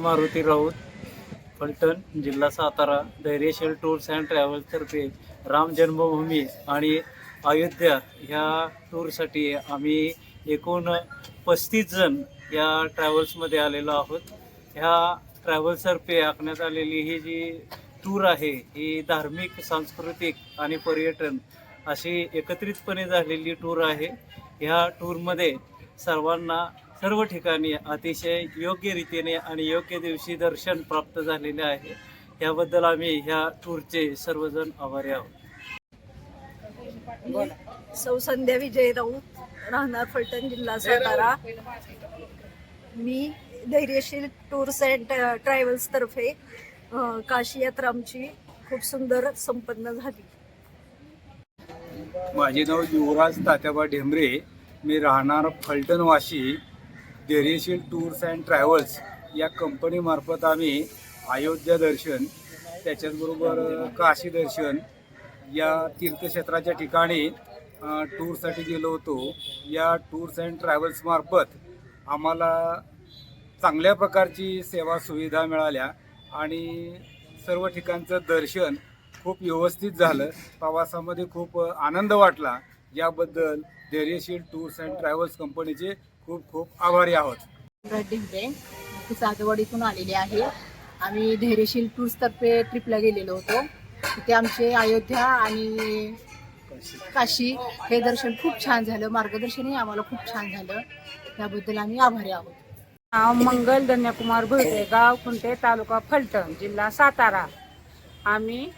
मारुती राऊत फलटण जिल्हा Satara Dhairyashil tours and ट्रॅव्हल्सतर्फे राम जन्मभूमी आणि अयोध्या ह्या टूरसाठी आम्ही एकूण पस्तीस जण या ट्रॅव्हल्समध्ये आलेलो आहोत. ह्या ट्रॅव्हल्सतर्फे आखण्यात आलेली ही जी टूर आहे ही धार्मिक सांस्कृतिक आणि पर्यटन अशी एकत्रितपणे झालेली टूर आहे. ह्या टूरमध्ये सर्वांना सर्व ठिकाणी अतिशय योग्य रीतीने आणि योग्य दिवशी दर्शन प्राप्त झालेले आहे. याबद्दल आम्ही ह्या टूरचे सर्वजण आभारी आहोत. मी सौ संध्या विजय राऊत राहणार फलटण जिल्हा सातारा. मी धैर्यशील टूर्स अँड ट्रॅव्हल्स तर्फे काशी यात्रा आमची खूप सुंदर संपन्न झाली. माझे नाव युवराज तात्याबा ढेंबरे. मी राहणार फलटण वाशी धैर्यशील टूर्स अँड ट्रॅव्हल्स या कंपनीमार्फत आम्ही अयोध्या दर्शन त्याच्याचबरोबर काशी दर्शन या तीर्थक्षेत्राच्या ठिकाणी टूरसाठी गेलो होतो. या टूर्स अँड ट्रॅव्हल्समार्फत आम्हाला चांगल्या प्रकारची सेवा सुविधा मिळाल्या आणि सर्व ठिकाणचं दर्शन खूप व्यवस्थित झालं. प्रवासामध्ये खूप आनंद वाटला. याबद्दल धैर्यशील टूर्स अँड ट्रॅव्हल्स कंपनीचे खूप खूप आभारी आहोत. ढिंपरे मी सातवाडीतून आलेले आहे. आम्ही धैर्यशील टूर्सतर्फे ट्रिपला गेलेलो होतो. तिथे आमचे अयोध्या आणि काशी हे दर्शन खूप छान झालं. मार्गदर्शनही आम्हाला खूप छान झालं. त्याबद्दल आम्ही आभारी आहोत. नाव मंगल धन्यकुमार भुरटे गाव खुंटे तालुका फलटण जिल्हा सातारा. आम्ही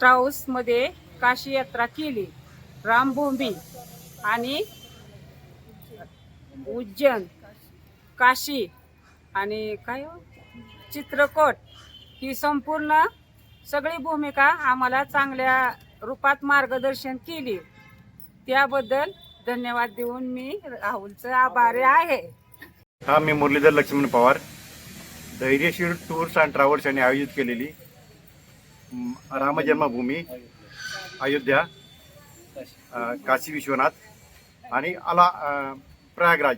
ट्राऊसमध्ये काशी यात्रा केली. रामभूमी आणि उज्जैन काशी आणि काय हो? चित्रकोट ही संपूर्ण सगळी भूमिका आम्हाला चांगल्या रूपात मार्गदर्शन केली. त्याबद्दल धन्यवाद देऊन मी राहुलचं आभारी आहे. हा मी Muralidhar Laxman Pawar. Dhairyashil tours and travels यांनी आयोजित केलेली रामजन्मभूमी अयोध्या. काशी विश्वनाथ आणि आला प्रयागराज.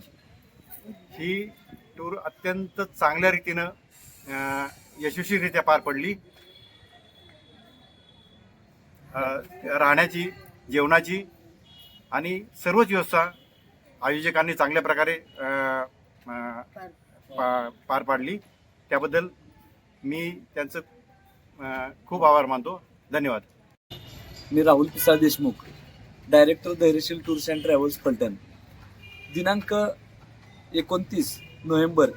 ही टूर अत्यंत चांगल्या रीतीनं यशस्वीरित्या पार पडली. राहण्याची जेवणाची आणि सर्वच व्यवस्था आयोजकांनी चांगल्या प्रकारे पा- पार पाडली. त्याबद्दल मी त्यांचं खूप आभार मानतो. धन्यवाद. मी Rahul Pisal Deshmukh. Director Dhairyashil tours and travels Phaltan दिनांक एकोणतीस नोव्हेंबर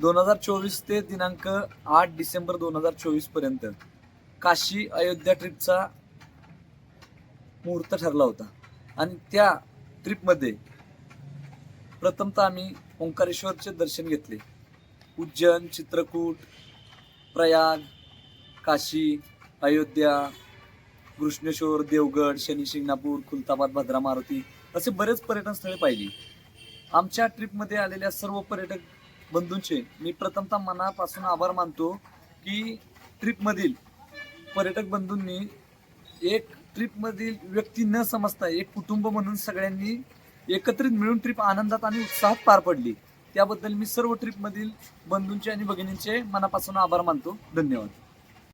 दोन हजार चोवीस ते दिनांक आठ डिसेंबर दोन हजार चोवीसपर्यंत काशी अयोध्या ट्रिपचा मुहूर्त ठरला होता. आणि त्या ट्रिपमध्ये प्रथमतः आम्ही ओंकारेश्वरचे दर्शन घेतले. उज्जैन चित्रकूट प्रयाग काशी अयोध्या कृष्णेश्वर देवगड शनी शिंगणापूर खुलताबाद भद्रा मारुती असे बरेच पर्यटन स्थळे पाहिली. आमच्या ट्रिपमध्ये आलेल्या सर्व पर्यटक बंधूंचे मी प्रथमतः मनापासून आभार मानतो की ट्रिपमधील पर्यटक बंधूंनी एक ट्रिपमधील व्यक्ती न समजता एक कुटुंब म्हणून सगळ्यांनी एकत्रित मिळून ट्रिप आनंदात आणि उत्साहात पार पडली. त्याबद्दल मी सर्व ट्रिपमधील बंधूंचे आणि भगिनींचे मनापासून आभार मानतो. धन्यवाद.